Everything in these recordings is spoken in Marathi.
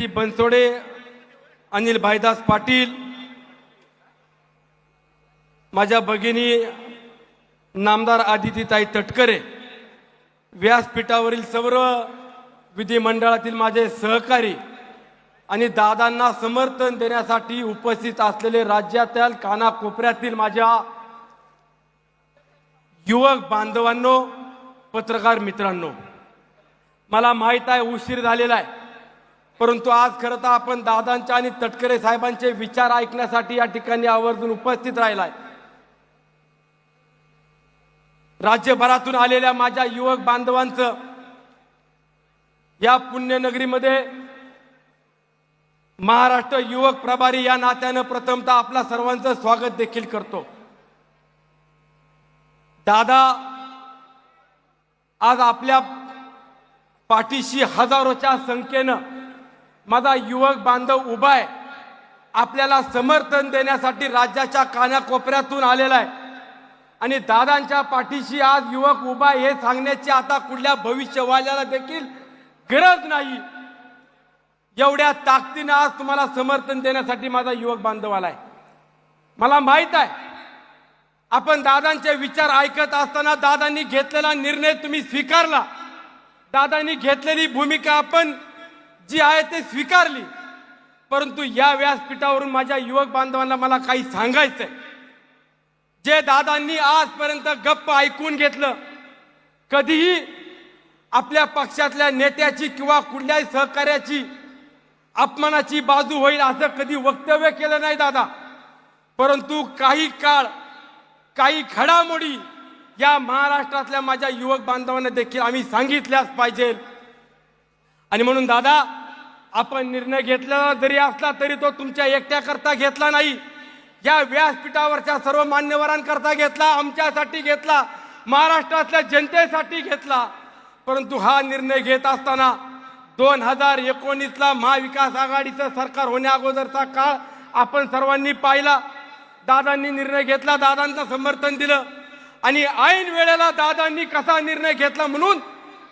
ती बनसोडे अनिल भाईदास पाटील माझ्या भगिनी नामदार आदितीताई तटकरे व्यासपीठावरील सर्व विधिमंडळातील माझे सहकारी आणि दादांना समर्थन देण्यासाठी उपस्थित असलेले राज्यातील कानाकोपऱ्यातील माझ्या युवक बांधवांनो पत्रकार मित्रांनो मला माहीत आहे उशीर झालेला आहे. परंतु आज खरं तर आपण दादांच्या आणि तटकरे साहेबांचे विचार ऐकण्यासाठी या ठिकाणी आवर्जून उपस्थित राहिलाय. राज्यभरातून आलेल्या माझ्या युवक बांधवांचं या पुण्यनगरीमध्ये महाराष्ट्र युवक प्रभारी या नात्यानं प्रथमतः आपला सर्वांचं स्वागत देखील करतो. दादा आज आपल्या पाठीशी हजारोच्या संख्येनं माझा युवक बांधव उभा आहे. आपल्याला समर्थन देण्यासाठी राज्याच्या कानाकोपऱ्यातून आलेला आहे. आणि दादांच्या पाठीशी आज युवक उभा आहे हे सांगण्याची आता कुठल्या भविष्यवाल्याला देखील गरज नाही. एवढ्या ताकदीनं आज तुम्हाला समर्थन देण्यासाठी माझा युवक बांधव आलाय. मला माहीत आहे. आपण दादांचे विचार ऐकत असताना दादांनी घेतलेला निर्णय तुम्ही स्वीकारला. दादांनी घेतलेली भूमिका आपण जी आहे ते स्वीकारली. परंतु या व्यासपीठावरून माझ्या युवक बांधवांना मला काही सांगायचंय. जे दादांनी आजपर्यंत गप्प ऐकून घेतलं कधीही आपल्या पक्षातल्या नेत्याची किंवा कुठल्याही सहकार्याची अपमानाची बाजू होईल असं कधी वक्तव्य केलं नाही दादा. परंतु काही काळ काही घडामोडी या महाराष्ट्रातल्या माझ्या युवक बांधवांना देखील आम्ही सांगितल्याच पाहिजे. आणि म्हणून दादा आपण निर्णय घेतला जरी असला तरी तो तुमच्या एकट्याकरता घेतला नाही. या व्यासपीठावरच्या सर्व मान्यवरांकरता घेतला आमच्यासाठी घेतला महाराष्ट्रातल्या जनतेसाठी घेतला. परंतु हा निर्णय घेत असताना दोन हजार एकोणीसला महाविकास आघाडीचं सरकार होण्या अगोदरचा काळ आपण सर्वांनी पाहिला. दादांनी निर्णय घेतला दादांचं समर्थन दिलं. आणि ऐन वेळेला दादांनी कसा निर्णय घेतला म्हणून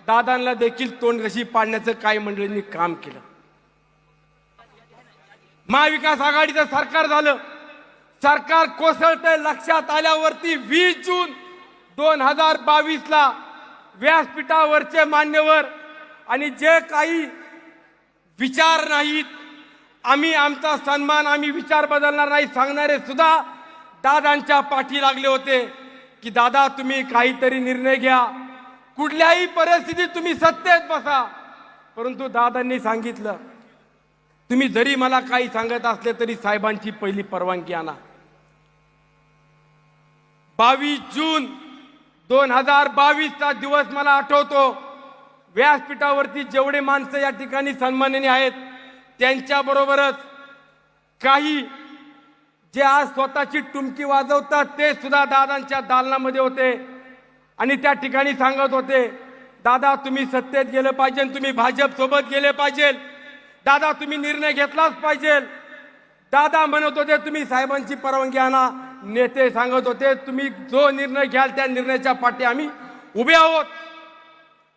दादांना देखील तोंड कशी पाडण्याचं काही मंडळींनी काम केलं. महाविकास आघाडीचं सरकार झालं. सरकार कोसळतंय लक्षात आल्यावरती वीस जून दोन हजार बावीसला व्यासपीठावरचे मान्यवर आणि जे काही विचार नाहीत आम्ही आमचा सन्मान आम्ही विचार बदलणार नाही सांगणारे सुद्धा दादांच्या पाठी लागले होते की दादा तुम्ही काहीतरी निर्णय घ्या. कुठल्याही परिस्थितीत तुम्ही सत्तेत बसा. परंतु दादांनी सांगितलं तुम्ही जरी मला काही सांगत असले तरी साहेबांची पहिली परवानगी आणा. बावीस जून दोन हजार बावीसचा दिवस मला आठवतो. व्यासपीठावरती जेवढे माणसं या ठिकाणी सन्माननीय आहेत त्यांच्याबरोबरच काही जे आज स्वतःची टुमकी वाजवतात ते सुद्धा दादांच्या दालनामध्ये होते. आणि त्या ठिकाणी सांगत होते दादा तुम्ही सत्तेत गेलं पाहिजे तुम्ही भाजप सोबत गेले पाहिजे. दादा तुम्ही निर्णय घेतलाच पाहिजे. दादा म्हणत होते तुम्ही साहेबांची परवानगी आणा. नेते सांगत होते तुम्ही जो निर्णय घ्याल त्या निर्णयाच्या पाठी आम्ही उभे आहोत.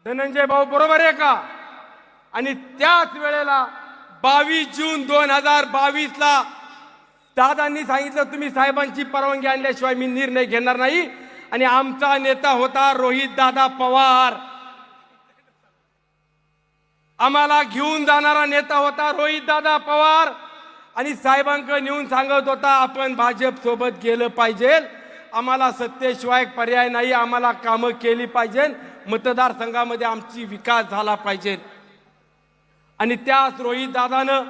धनंजय भाऊ बरोबर आहे का? आणि त्याच वेळेला बावीस जून दोन हजार बावीस ला दादांनी सांगितलं तुम्ही साहेबांची परवानगी आणल्याशिवाय मी निर्णय घेणार नाही. आणि आमचा नेता होता रोहित दादा पवार. आम्हाला घेऊन जाणारा नेता होता रोहित दादा पवार. आणि साहेबांकडे नेऊन सांगत होता आपण भाजप सोबत गेलं पाहिजे. आम्हाला सत्तेशिवाय पर्याय नाही आम्हाला कामं केली पाहिजे. मतदारसंघामध्ये आमची विकास झाला पाहिजे. आणि त्याच रोहित दादानं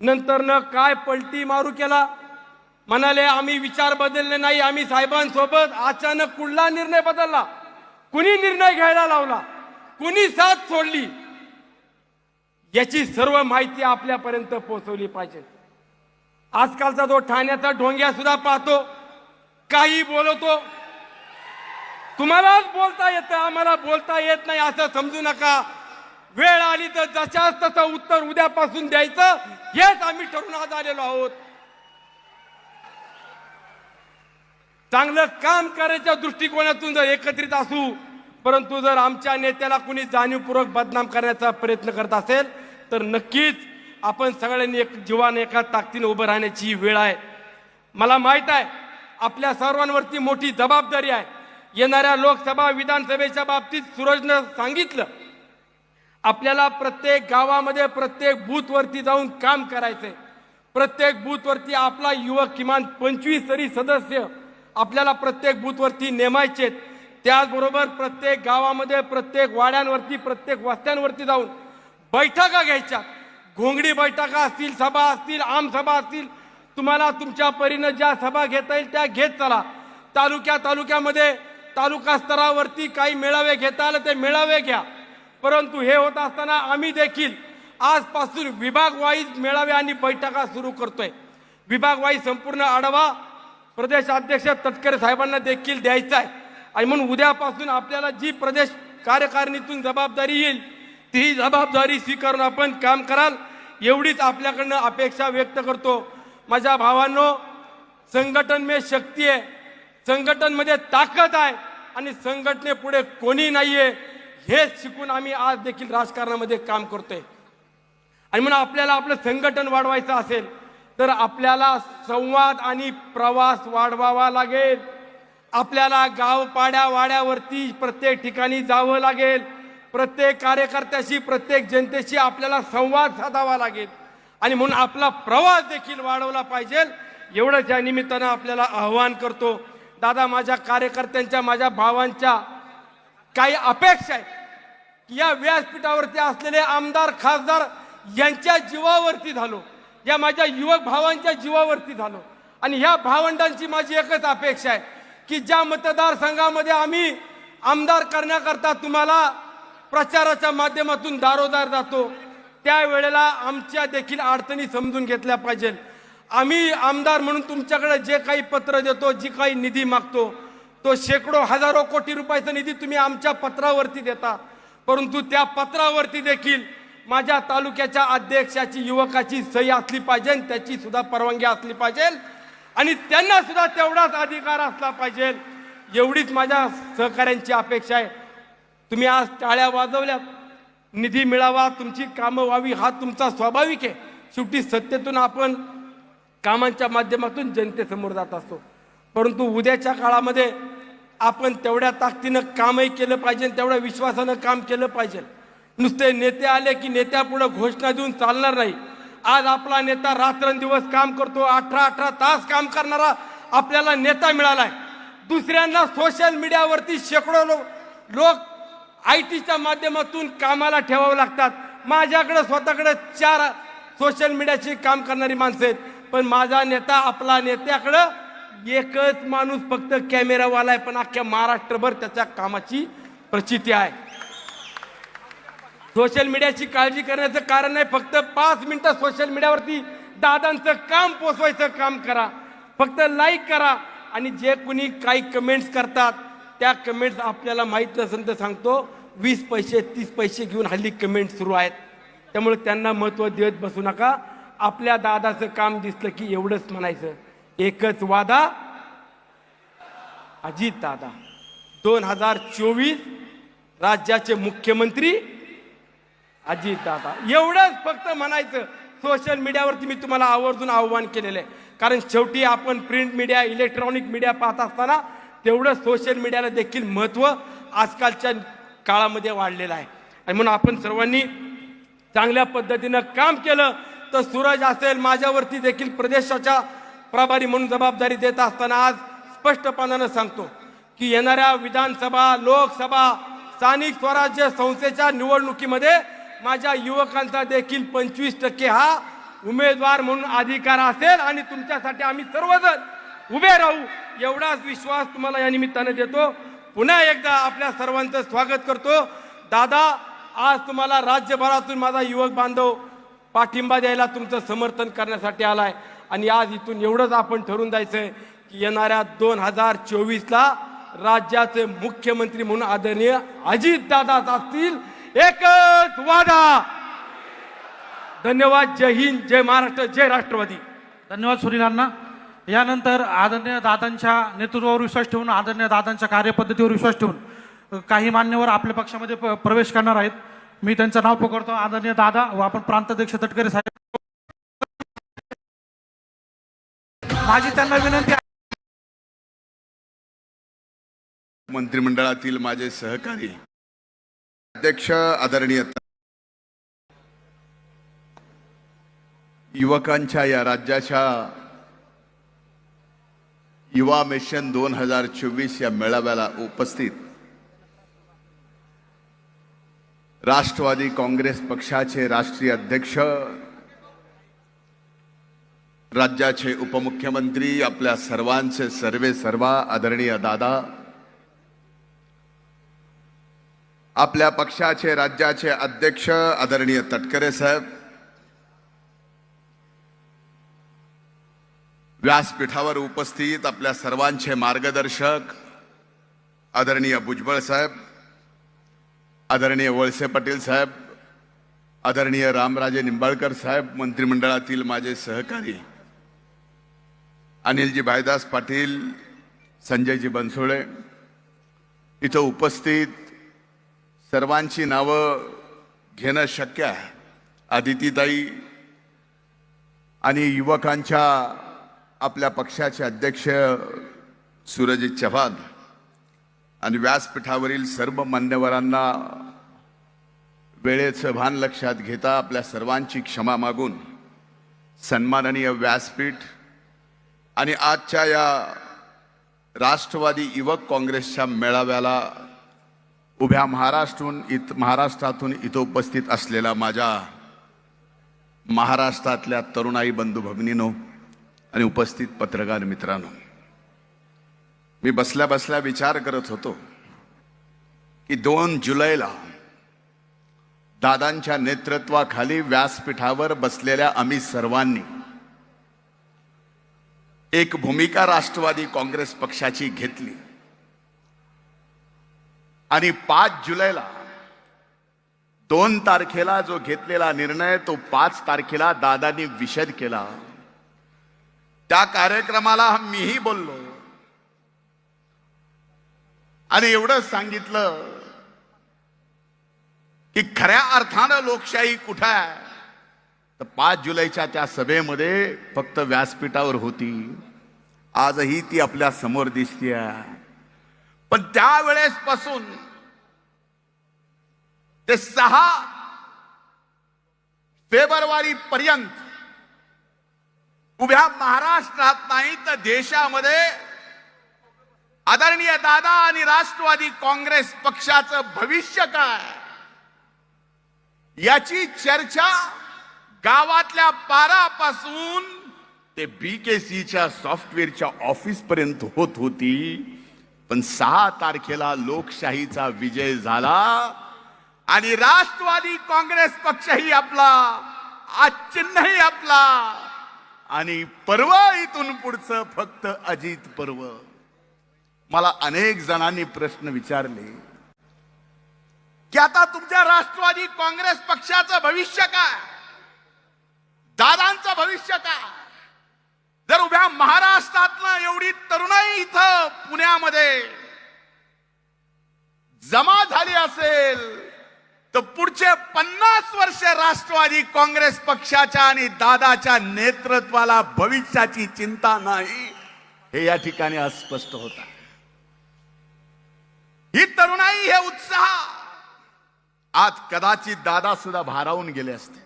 नंतरनं काय पलटी मारू केला? म्हणाले आम्ही विचार बदलले नाही आम्ही साहेबांसोबत अचानक कुठला निर्णय बदलला? कुणी निर्णय घ्यायला लावला? कुणी साथ सोडली? याची सर्व माहिती आपल्यापर्यंत पोहोचवली पाहिजे. आजकालचा जो ठाण्याचा ढोंग्या सुद्धा पाहतो काही बोलवतो तुम्हालाच बोलता येतं आम्हाला बोलता येत नाही असं समजू नका. वेळ आली तर जशाच तसं उत्तर उद्यापासून द्यायचं हेच आम्ही ठरवून आज आलेलो आहोत. चांगलं काम करायच्या दृष्टिकोनातून जर एकत्रित असू परंतु जर आमच्या नेत्याला कुणी जाणीवपूर्वक बदनाम करण्याचा प्रयत्न करत असेल तर नक्कीच आपण सगळ्यांनी एक जीवाने एका ताकदीने उभं राहण्याची ही वेळ आहे. मला माहीत आहे आपल्या सर्वांवरती मोठी जबाबदारी आहे. येणाऱ्या लोकसभा विधानसभेच्या बाबतीत सूरजनं सांगितलं आपल्याला प्रत्येक गावामध्ये प्रत्येक बूथवरती जाऊन काम करायचंय. प्रत्येक बूथवरती आपला युवक किमान पंचवीस तरी सदस्य आपल्याला प्रत्येक बूथवरती नेमायचे त्याचबरोबर प्रत्येक गावामध्ये प्रत्येक वाड्यांवरती प्रत्येक वस्त्यांवरती जाऊन बैठका घ्यायच्या. घोंगडी बैठका असतील सभा असतील आमसभा असतील तुम्हाला तुमच्या परीनं ज्या सभा घेता येईल त्या घेत चला. तालुक्या तालुक्यामध्ये तालुका स्तरावरती काही मेळावे घेता आले ते मेळावे घ्या. परंतु हे होत असताना आम्ही देखील आजपासून विभाग वाईज मेळावे आणि बैठका सुरू करतोय. विभाग वाईज संपूर्ण आढावा प्रदेशाध्यक्ष तटकरे साहेबांना देखील द्यायचा आहे. आणि म्हणून उद्यापासून आपल्याला जी प्रदेश कार्यकारिणीतून जबाबदारी येईल ती जबाबदारी स्वीकारून आपण काम कराल एवढीच आपल्याकडनं अपेक्षा व्यक्त करतो. माझ्या भावांनो संघटन मे शक्ती आहे. संघटनमध्ये ताकद आहे आणि संघटने पुढे कोणी नाहीये. हेच शिकून आम्ही आज देखील राजकारणामध्ये काम करतोय. आणि म्हणून आपल्याला आपलं संघटन वाढवायचं असेल तर आपल्याला संवाद आणि प्रवास वाढवावा लागेल. आपल्याला गाव पाड्या वाड्यावरती प्रत्येक ठिकाणी जावं लागेल. प्रत्येक कार्यकर्त्याशी प्रत्येक जनतेशी आपल्याला संवाद साधावा लागेल. आणि म्हणून आपला प्रवास देखील वाढवला पाहिजे. एवढंच या निमित्तानं आपल्याला आव्हान करतो. दादा माझ्या कार्यकर्त्यांच्या माझ्या भावांच्या काही अपेक्षा आहेत. की या व्यासपीठावरती असलेले आमदार खासदार यांच्या जीवावरती झालो. या माझ्या युवक भावांच्या जीवावरती झालो. आणि ह्या भावंडांची माझी एकच अपेक्षा आहे की ज्या मतदारसंघामध्ये आम्ही आमदार करण्याकरता तुम्हाला प्रचाराच्या माध्यमातून दारोदार जातो. त्यावेळेला आमच्या देखील अडचणी समजून घेतल्या पाहिजे आम्ही आमदार म्हणून तुमच्याकडे जे काही पत्र देतो जी काही निधी मागतो तो शेकडो हजारो कोटी रुपयाचा निधी तुम्ही आमच्या पत्रावरती देता. परंतु त्या पत्रावरती देखील माझ्या तालुक्याच्या अध्यक्षाची युवकाची सही असली पाहिजे त्याची सुद्धा परवानगी असली पाहिजे. आणि त्यांना सुद्धा तेवढाच अधिकार असला पाहिजे. एवढीच माझ्या सहकाऱ्यांची अपेक्षा आहे. तुम्ही आज टाळ्या वाजवल्यात. निधी मिळावा तुमची कामं व्हावी हा तुमचा स्वाभाविक आहे. शेवटी सत्तेतून आपण कामांच्या माध्यमातून जनतेसमोर जात असतो. परंतु उद्याच्या काळामध्ये आपण तेवढ्या ताकदीनं कामही केलं पाहिजे तेवढ्या विश्वासानं काम केलं पाहिजे. नुसते नेते आले की नेत्यापुढं घोषणा देऊन चालणार नाही. आज आपला नेता रात्रंदिवस काम करतो अठरा अठरा तास काम करणारा आपल्याला नेता मिळालाय. दुसऱ्यांना सोशल मीडियावरती शेकडो लोक लोक आय टीच्या माध्यमातून कामाला ठेवावं लागतात. माझ्याकडे स्वतःकडे चार सोशल मीडियाची काम करणारी माणसं आहेत. पण माझा नेता आपला नेत्याकडं एकच माणूस फक्त कॅमेरावाला आहे. पण अख्ख्या महाराष्ट्रभर त्याच्या कामाची प्रचिती आहे. सोशल मीडियाची काळजी करण्याचं कारण नाही. फक्त पाच मिनिटं सोशल मीडियावरती दादांचं काम पोचवायचं काम करा. फक्त लाईक करा. आणि जे कुणी काही कमेंट्स करतात त्या कमेंट्स आपल्याला माहीत नसेल तर सांगतो. वीस पैसे तीस पैसे घेऊन हल्ली कमेंट सुरू आहेत. त्यामुळे त्यांना महत्त्व देत बसू नका. आपल्या दादाचं काम दिसलं की एवढंच म्हणायचं. एकच वादा अजित दादा. दोन हजार चोवीस राज्याचे मुख्यमंत्री अजित दादा. एवढंच फक्त म्हणायचं. सोशल मीडियावरती मी तुम्हाला आवर्जून आव्हान केलेलं आहे. कारण शेवटी आपण प्रिंट मीडिया इलेक्ट्रॉनिक मीडिया पाहत असताना तेवढं सोशल मीडियाला देखील महत्त्व आजकालच्या काळामध्ये वाढलेलं आहे. आणि म्हणून आपण सर्वांनी चांगल्या पद्धतीनं काम केलं तर सूरज असेल माझ्यावरती देखील प्रदेशाच्या प्रभारी म्हणून जबाबदारी देत असताना आज स्पष्टपणानं सांगतो की येणाऱ्या विधानसभा लोकसभा स्थानिक स्वराज्य संस्थेच्या निवडणुकीमध्ये माझ्या युवकांचा देखील पंचवीस टक्के हा उमेदवार म्हणून अधिकार असेल आणि तुमच्यासाठी आम्ही सर्वजण उभे राहू एवढाच विश्वास तुम्हाला या निमित्तानं देतो. पुन्हा एकदा आपल्या सर्वांचं स्वागत करतो. दादा आज तुम्हाला राज्यभरातून माझा युवक बांधव पाठिंबा द्यायला तुमचं समर्थन करण्यासाठी आलाय. आणि आज इथून एवढंच आपण ठरवून जायचंय की येणाऱ्या दोन हजार चोवीसला राज्याचे मुख्यमंत्री म्हणून आदरणीय अजित दादाच असतील. एकच वादा. धन्यवाद. जय हिंद जय महाराष्ट्र जय राष्ट्रवादी. धन्यवाद सुनील यानंतर आदरणीय दादांच्या नेतृत्वावर विश्वास ठेवून आदरणीय दादांच्या कार्यपद्धतीवर विश्वास ठेवून काही मान्यवर आपल्या पक्षामध्ये प्रवेश करणार आहेत. मी त्यांचं नाव पकडतो आदरणीय दादा व आपण प्रांताध्यक्ष तटकरे साहेब. माझी त्यांना विनंती आहे. मंत्रिमंडळातील माझे सहकारी अध्यक्ष आदरणीय युवकांच्या या राज्याच्या युवा मिशन दोन हजार चोवीस या मेळाव्याला उपस्थित राष्ट्रवादी काँग्रेस पक्षाचे राष्ट्रीय अध्यक्ष राज्याचे उपमुख्यमंत्री आपल्या सर्वांचे सर्वे सर्वा आदरणीय दादा आपल्या पक्षाचे राज्याचे अध्यक्ष आदरणीय तटकरे साहेब व्यासपीठावर उपस्थित आपल्या सर्वांचे मार्गदर्शक आदरणीय भुजबळ साहेब आदरणीय वळसे पाटील साहेब आदरणीय रामराजे निंबाळकर साहेब मंत्रिमंडळातील माझे सहकारी अनिलजी भाईदास पाटील संजयजी बनसोळे इथं उपस्थित सर्वांची नावं घेणं शक्य आहे. आदितीताई आणि युवकांच्या आपल्या पक्षाचे अध्यक्ष सुरजित चव्हाण आणि व्यासपीठावरील सर्व मान्यवरांना वेळेचं भान लक्षात घेता आपल्या सर्वांची क्षमा मागून सन्माननीय व्यासपीठ आणि आजच्या या राष्ट्रवादी युवक काँग्रेसच्या मेळाव्याला उभ्या महाराष्ट्रून इत महाराष्ट्रातून इथं उपस्थित असलेला माझ्या महाराष्ट्रातल्या तरुणाई बंधू भगिनीनो आणि उपस्थित पत्रकार मित्रांनो मी बसल्या बसल्या विचार करत होतो की दोन जुलैला दादांच्या नेतृत्वाखाली व्यासपीठावर बसलेल्या आम्ही सर्वांनी एक भूमिका राष्ट्रवादी काँग्रेस पक्षाची घेतली. आणि पाच जुलैला दोन तारखेला जो घेतलेला निर्णय तो पाच तारखेला दादांनी विषद केला. त्या कार्यक्रमाला मीही बोललो. आणि एवढंच सांगितलं की खऱ्या अर्थानं लोकशाही कुठं आहे? तर पाच जुलैच्या त्या सभेमध्ये फक्त व्यासपीठावर होती. आजही ती आपल्यासमोर दिसतीये. पण त्यावेळेस पासून ते सहा फेब्रुवारी पर्यंत उभ्या महाराष्ट्रात नाही तर देशामध्ये आदरणीय दादा आणि राष्ट्रवादी काँग्रेस पक्षाचं भविष्य काय याची चर्चा गावातल्या पारापासून ते बी के सीच्या सॉफ्टवेअरच्या ऑफिस पर्यंत होत होती. पण सहा तारखेला लोकशाहीचा विजय झाला आणि राष्ट्रवादी काँग्रेस पक्षही आपला आज चिन्हही आपला. आणि पर्व इथून पुढचं फक्त अजित पर्व. मला अनेक जणांनी प्रश्न विचारले की आता तुमच्या राष्ट्रवादी काँग्रेस पक्षाचं भविष्य काय? दादांचं भविष्य काय? जर उभ्या महाराष्ट्रातनं एवढी तरुणाई इथं पुण्यामध्ये जमा झाली असेल तर पुढचे पन्नास वर्ष राष्ट्रवादी काँग्रेस पक्षाच्या आणि दादाच्या नेतृत्वाला भविष्याची चिंता नाही. हे या ठिकाणी अस्पष्ट होता होत ही तरुणाई हे उत्साह. आज कदाचित दादा सुद्धा भारावून गेले असते.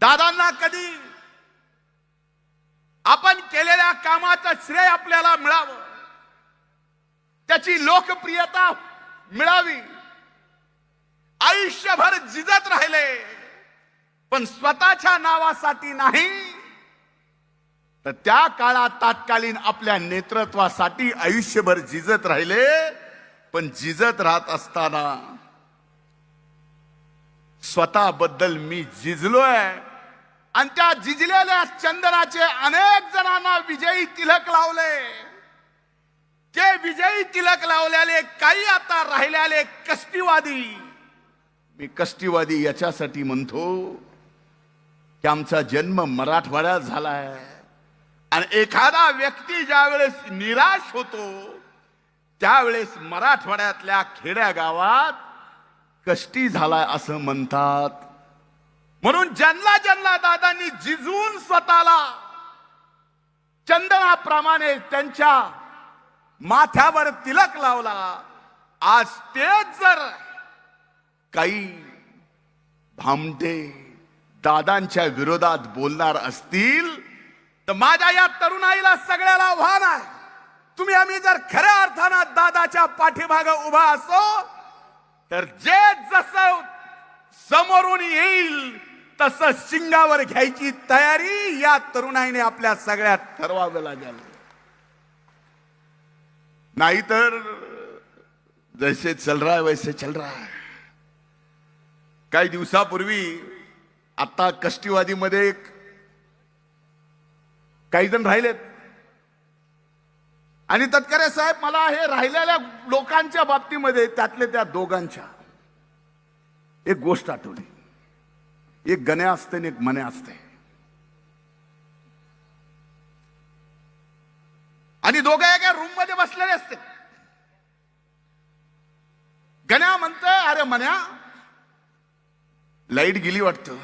दादांना कधी आपण केलेल्या कामाचं श्रेय आपल्याला मिळावं? त्याची लोकप्रियता मिळावी. आयुष्यभर जिजत राहिले. पण स्वतःच्या नावासाठी नाही. तर त्या काळात तात्कालीन आपल्या नेतृत्वासाठी आयुष्यभर जिजत राहिले. पण जिजत राहत असताना स्वतःबद्दल मी जिजलोय. आणि त्या जिजलेल्या चंदनाचे अनेक जणांना विजयी तिलक लावले. ते विजयी तिलक लावलेले काही आता राहिलेले कष्टीवादी. मी कष्टीवादी याच्यासाठी म्हणतो की आमचा जन्म मराठवाड्यात झालाय. आणि एखादा व्यक्ती ज्यावेळेस निराश होतो त्यावेळेस मराठवाड्यातल्या खेड्या गावात कष्टी झालाय असं म्हणतात. म्हणून ज्यांना ज्यांना दादांनी जिजून स्वतःला चंदनाप्रमाणे त्यांच्या माथ्यावर तिलक लावला. आज तेच जर काही भामटे दादांच्या विरोधात बोलणार असतील तर माझ्या या तरुणाईला सगळ्याला आव्हान आहे. तुम्ही आम्ही जर खऱ्या अर्थानं दादाच्या पाठीमाग उभा असो तर जे जसं समोरून येईल तसं शिंगावर घ्यायची तयारी या तरुणाईने आपल्या सगळ्यात ठरवावं लागेल. नाहीतर जैसे चल रहा है वैसे चल रहा है. काही दिवसापूर्वी आता कष्टीवादीमध्ये काही जण राहिलेत. आणि तत्करे साहेब मला हे राहिलेल्या लोकांच्या बाबतीमध्ये त्यातले त्या दोघांच्या एक गोष्ट आठवली. एक गण्या असते आणि एक मने असते. आणि दोघं एका रूममध्ये बसलेले असते गण्या म्हण्या लाइट गेली वाटतं.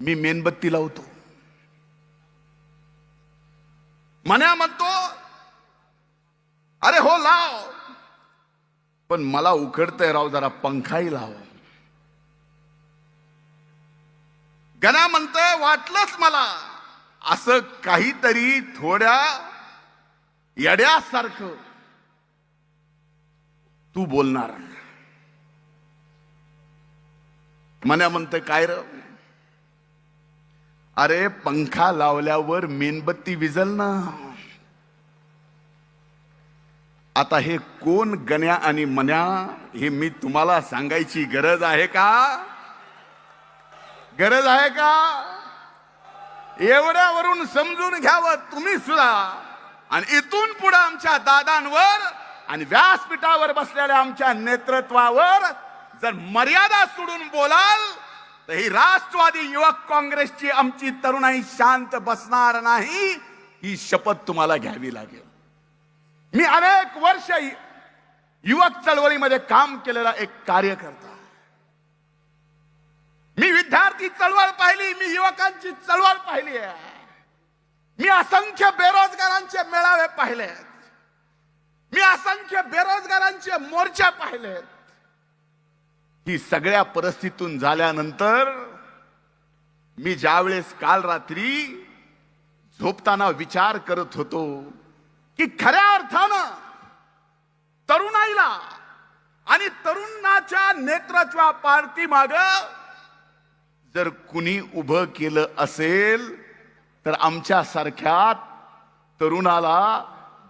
मी मेणबत्ती लावतो. म्हण्या म्हणतो अरे हो लाव. पण मला उकडतंय राव जरा पंखाही लाव. गणा म्हणतोय वाटलंच मला. असं काहीतरी थोड्या येड्यासारखं तू बोलणार. मन्या म्हणतोय काय र? अरे पंखा लावल्यावर मेणबत्ती विजल ना. आता हे कोण गण्या आणि मन्या हे मी तुम्हाला सांगायची गरज आहे का? गरज आहे का? एवढ्यावरून समजून घ्यावं तुम्ही सुद्धा. आणि इथून पुढे आमच्या दादांवर आणि व्यासपीठावर बसलेल्या आमच्या नेतृत्वावर जर मर्यादा सोडून बोलाल तर ही राष्ट्रवादी युवक काँग्रेसची आमची तरुणाई शांत बसणार नाही ही शपथ तुम्हाला घ्यावी लागेल. मी अनेक वर्ष युवक चळवळीमध्ये काम केलेला एक कार्यकर्ता. मी विद्यार्थी चळवळ पाहिली मी युवकांची चळवळ पाहिली आहे. मी असंख्य बेरोजगारांचे मेळावे पाहिलेत. मी असंख्य बेरोजगारांचे मोर्चा पाहिलेत. ही सगळ्या परिस्थितीतून झाल्यानंतर मी ज्यावेळेस काल रात्री झोपताना विचार करत होतो की खऱ्या अर्थानं तरुणाईला आणि तरुणाच्या नेतृत्वा पार्टी माग जर कुणी उभं केलं असेल तर आमच्या सारख्या तरुणाला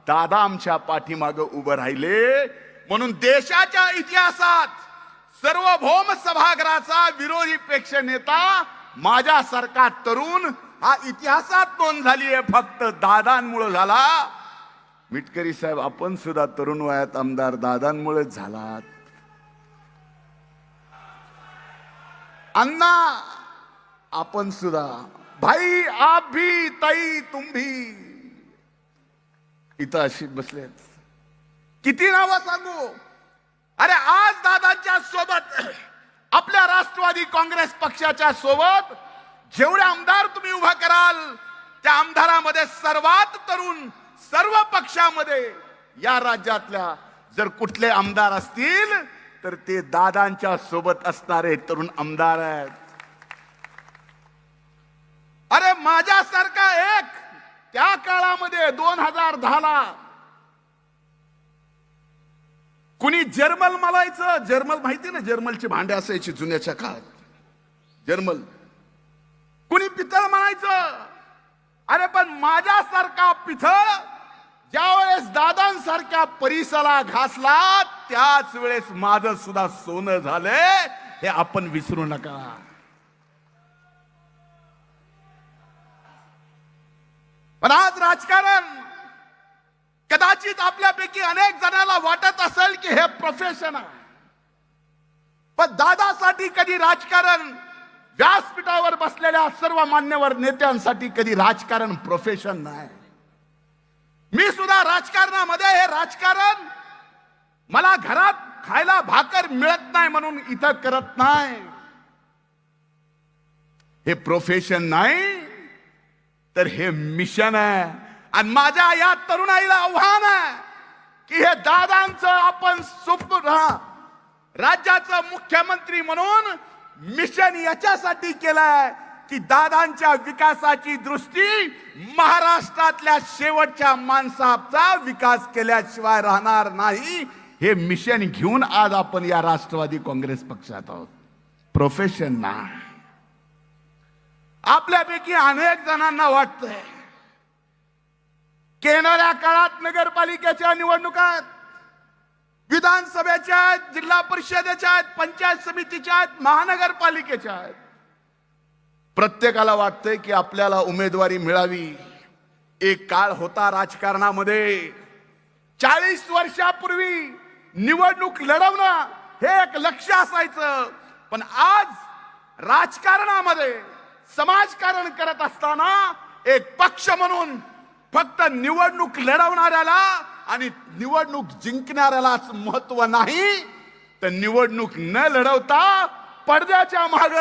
दादा आमच्या पाठीमाग उभं राहिले म्हणून देशाच्या इतिहासात सर्वभौम सभागृहाचा विरोधी पेक्ष नेता माझ्यासारखा तरुण हा इतिहासात नोंद झाली आहे. फक्त दादांमुळे झाला. मिटकरी साहेब आपण सुद्धा तरुण वयात आमदार दादांमुळेच झालात. अण्णा आपण सुद्धा. भाई आप भी ताई तुम भी. इथं अशी बसलेत. किती नावं सांगू अरे आज दादांच्या सोबत आपल्या राष्ट्रवादी काँग्रेस पक्षाच्या सोबत जेवढे आमदार तुम्ही उभा कराल त्या आमदारामध्ये सर्वात तरुण सर्व पक्षामध्ये या राज्यातल्या जर कुठले आमदार असतील तर ते दादांच्या सोबत असणारे तरुण आमदार आहेत. अरे माझ्यासारखा एक त्या काळामध्ये दोन हजार दहाला कुणी जर्मल मलायचं? जर्मल माहिती ना जर्मलची भांडे असायची जुन्याच्या काळात. जर्मल. कुणी पितळ म्हणायचं अरे पण माझ्यासारखा पितळ ज्या वेळेस दादांसारख्या परिसरा घासला त्याच वेळेस माझं सुद्धा सोनं झालंय हे आपण विसरू नका. पण आज राजकारण कदाचित आपल्यापैकी अनेक जणांना वाटत असेल की हे प्रोफेशन आहे पण दादासाठी कधी राजकारण व्यासपीठावर बसलेल्या सर्व मान्यवर नेत्यांसाठी कधी राजकारण प्रोफेशन नाही. मी सुद्धा राजकारणामध्ये हे राजकारण मला घरात खायला भाकर मिळत नाही म्हणून इथं करत नाही. हे प्रोफेशन नाही तर हे मिशन आहे. आणि माझ्या या तरुणाईला आव्हान आहे की हे दादांचं आपण सुप्र राज्याचं मुख्यमंत्री म्हणून मिशन याच्यासाठी केलंय की दादांच्या विकासाची दृष्टी महाराष्ट्रातल्या शेवटच्या माणसाचा विकास केल्याशिवाय राहणार नाही. हे मिशन घेऊन आज आपण या राष्ट्रवादी काँग्रेस पक्षात आहोत. प्रोफेशन ना. आपल्यापैकी अनेक जणांना वाटतंय येणाऱ्या काळात नगरपालिकेच्या निवडणुकात विधानसभेच्या आहेत जिल्हा परिषदेच्या आहेत पंचायत समितीच्या आहेत महानगरपालिकेच्या आहेत. प्रत्येकाला वाटतंय की आपल्याला उमेदवारी मिळावी. एक काळ होता राजकारणामध्ये. चाळीस वर्षापूर्वी निवडणूक लढवणं हे एक लक्ष असायचं. पण आज राजकारणामध्ये समाजकारण करत असताना एक पक्ष म्हणून फक्त निवडणूक लढवणाऱ्याला आणि निवडणूक जिंकणाऱ्यालाच महत्त्व नाही. तर निवडणूक न लढवता पडद्याच्या माग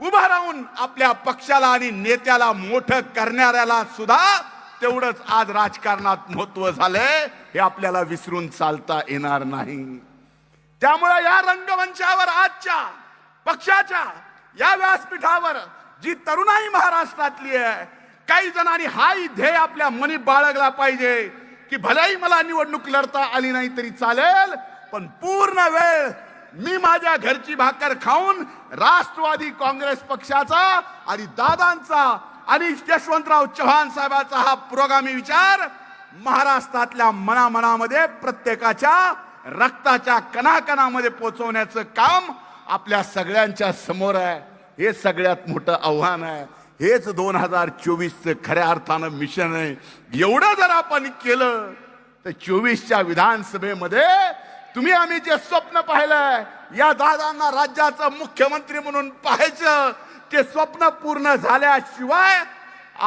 उभा राहून आपल्या पक्षाला आणि नेत्याला मोठं करणाऱ्याला सुद्धा तेवढंच आज राजकारणात महत्त्व झालंय हे आपल्याला विसरून चालता येणार नाही. त्यामुळे या रंगमंचावर आजच्या पक्षाच्या या व्यासपीठावर जी तरुणाई महाराष्ट्रातली आहे काही जणांनी हाही ध्येय आपल्या मनी बाळगला पाहिजे की भलेही मला निवडणूक लढता आली नाही तरी चालेल पण पूर्ण वेळ मी माझ्या घरची भाकर खाऊन राष्ट्रवादी काँग्रेस पक्षाचा आणि दादांचा आणि यशवंतराव चव्हाण साहेबांचा हा पुरोगामी विचार महाराष्ट्रातल्या मनामनामध्ये प्रत्येकाच्या रक्ताच्या कणाकणामध्ये पोचवण्याचं काम आपल्या सगळ्यांच्या समोर आहे. हे सगळ्यात मोठं आव्हान आहे. हेच दोन हजार चोवीसचं खऱ्या अर्थानं मिशन आहे. एवढं जर आपण केलं तर चोवीसच्या विधानसभेमध्ये तुम्ही आम्ही जे स्वप्न पाहिलंय या दादांना राज्याचं मुख्यमंत्री म्हणून पाहायचं ते स्वप्न पूर्ण झाल्याशिवाय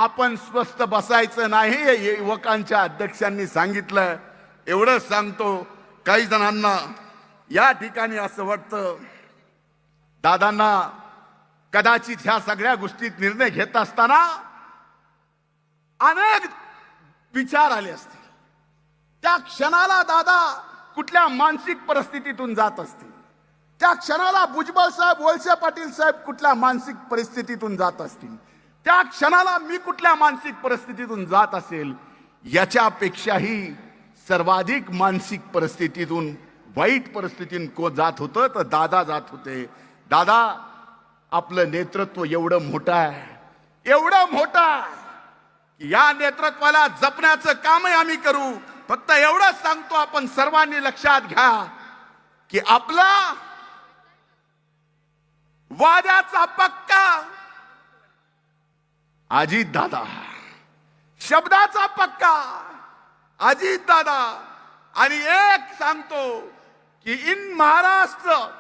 आपण स्वस्त बसायचं नाही हे युवकांच्या अध्यक्षांनी सांगितलं. एवढं सांगतो काही जणांना या ठिकाणी असं वाटतं दादांना कदाचित ह्या सगळ्या गोष्टीत निर्णय घेत असताना अनेक विचार आले असतील. त्या क्षणाला दादा कुठल्या मानसिक परिस्थितीतून जात असतील. त्या क्षणाला भुजबळ साहेब वळसे पाटील साहेब कुठल्या मानसिक परिस्थितीतून जात असतील. त्या क्षणाला मी कुठल्या मानसिक परिस्थितीतून जात असेल याच्यापेक्षाही सर्वाधिक मानसिक परिस्थितीतून वाईट परिस्थितीतून को जात होतं तर दादा जात होते. दादा आपलं नेतृत्व एवढं मोठं आहे. एवढं मोठं आहे. या नेतृत्वाला जपण्याचं कामही आम्ही करू. फक्त एवढंच सांगतो आपण सर्वांनी लक्षात घ्या की आपला वाद्याचा पक्का अजित दादा. शब्दाचा पक्का अजित दादा. आणि एक सांगतो की इन महाराष्ट्र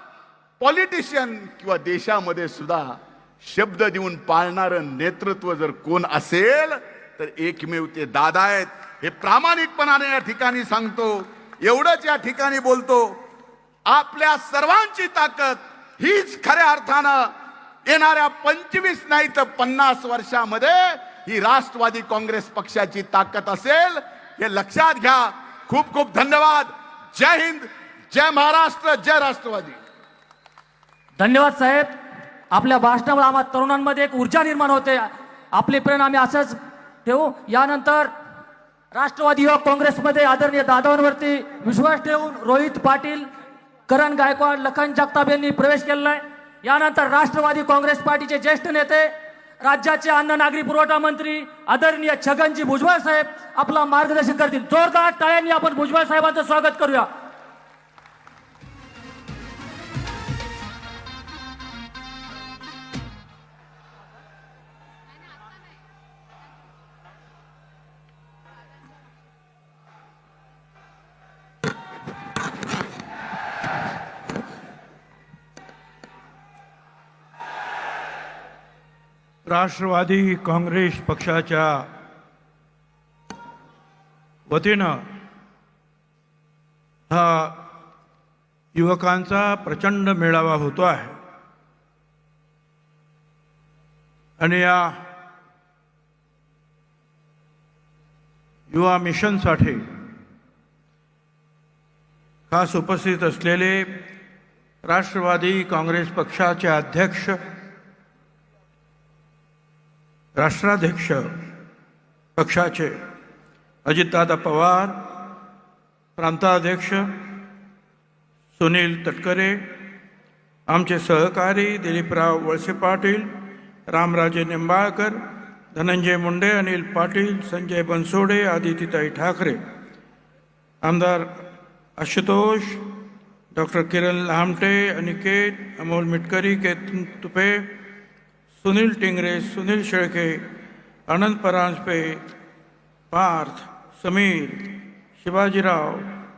पॉलिटिशियन किंवा देशामध्ये सुद्धा शब्द देऊन पाळणारं नेतृत्व जर कोण असेल तर एकमेव ते दादा आहेत. हे प्रामाणिकपणाने या ठिकाणी सांगतो एवढंच या ठिकाणी बोलतो आपल्या सर्वांची ताकद हीच खऱ्या अर्थानं येणाऱ्या पंचवीस नाही तर पन्नास वर्षामध्ये ही राष्ट्रवादी काँग्रेस पक्षाची ताकद असेल हे लक्षात घ्या. खूप खूप धन्यवाद. जय हिंद जय महाराष्ट्र जय राष्ट्रवादी. धन्यवाद साहेब. आपल्या भाषणामुळे आम्हा तरुणांमध्ये एक ऊर्जा निर्माण होते. आपले प्रेरणा आम्ही असंच ठेवू. यानंतर राष्ट्रवादी युवक काँग्रेसमध्ये आदरणीय दादांवरती विश्वास ठेवून रोहित पाटील करण गायकवाड लखन जगताप यांनी प्रवेश केलेला आहे यानंतर राष्ट्रवादी काँग्रेस पार्टीचे ज्येष्ठ नेते राज्याचे अन्न नागरी पुरवठा मंत्री आदरणीय छगनजी भुजबळ साहेब आपला मार्गदर्शन करतील. जोरदार टाळ्यांनी आपण भुजबळ साहेबांचं स्वागत करूया. राष्ट्रवादी काँग्रेस पक्षाच्या वतीनं हा युवकांचा प्रचंड मेळावा होतो आहे. आणि या युवा मिशनसाठी खास उपस्थित असलेले राष्ट्रवादी काँग्रेस पक्षाचे अध्यक्ष राष्ट्राध्यक्ष पक्षाचे अजितदादा पवार प्रांताध्यक्ष सुनील तटकरे आमचे सहकारी दिलीपराव वळसे पाटील रामराजे निंबाळकर धनंजय मुंडे अनिल पाटील संजय बनसोडे आदितीताई ठाकरे. आमदार आशुतोष डॉक्टर किरण लहामटे अनिकेत अमोल मिटकरी केतन तुपे सुनील टिंगरे सुनील शेळके अनंत परांजपे पार्थ समीर शिवाजीराव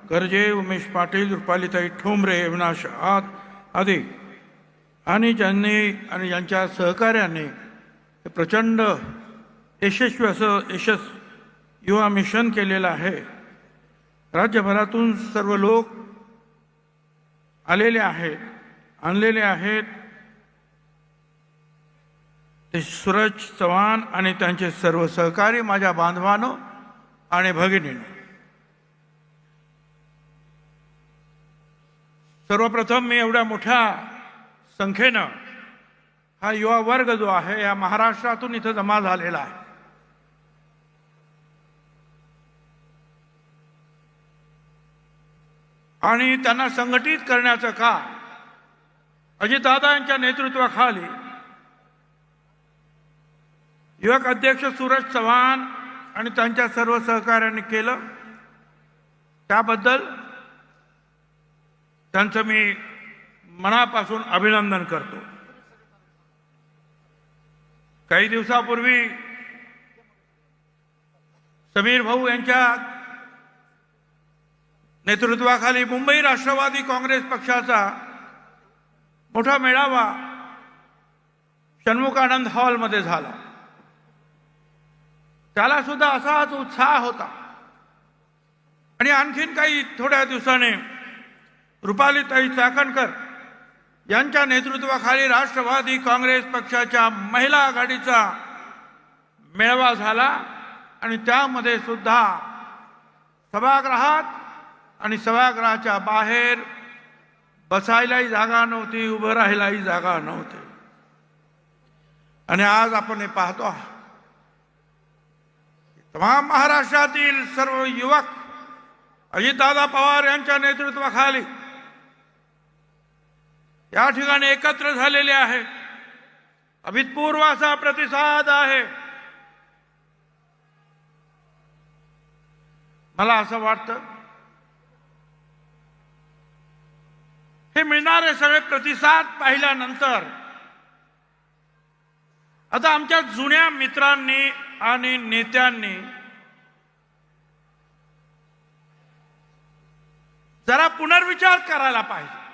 गर्जे उमेश पाटील रुपालीताई ठोंबरे अविनाश आद आदी. आणि ज्यांनी आणि यांच्या सहकार्याने प्रचंड यशस्वी असं यशस युवा मिशन केलेलं आहे. राज्यभरातून सर्व लोक आलेले आहेत आणलेले आहेत. सूरज चव्हाण आणि त्यांचे सर्व सहकारी माझ्या बांधवानं आणि भगिनीनं. सर्वप्रथम मी एवढ्या मोठ्या संख्येनं हा युवा वर्ग जो आहे या महाराष्ट्रातून इथं जमा झालेला आहे. आणि त्यांना संघटित करण्याचं काम अजितदादा यांच्या नेतृत्वाखाली युवक अध्यक्ष सूरज चव्हाण आणि त्यांच्या सर्व सहकार्याने केलं. त्याबद्दल त्यांचं मी मनापासून अभिनंदन करतो. काही दिवसापूर्वी समीर भाऊ यांच्या नेतृत्वाखाली मुंबई राष्ट्रवादी काँग्रेस पक्षाचा मोठा मेळावा षण्मुखानंद हॉलमध्ये झाला. त्याला सुद्धा असाच उत्साह होता. आणि आणखीन काही थोड्या दिवसाने रुपालीताई चाकणकर यांच्या नेतृत्वाखाली राष्ट्रवादी काँग्रेस पक्षाच्या महिला आघाडीचा मेळावा झाला आणि त्यामध्ये सुद्धा सभागृहात आणि सभागृहाच्या बाहेर बसायलाही जागा नव्हती उभं राहायलाही जागा नव्हती. आणि आज आपण हे पाहतो आहोत. तमाम महाराष्ट्रातील सर्व युवक अजितदादा पवार यांच्या नेतृत्वाखाली या ठिकाणी एकत्र झालेले आहे. अभूतपूर्व असा प्रतिसाद आहे. मला असं वाटतं हे मिळणारे सगळे प्रतिसाद पाहिल्यानंतर आता आमच्या जुन्या मित्रांनी आणि नेत्यांनी जरा पुनर्विचार करायला पाहिजे.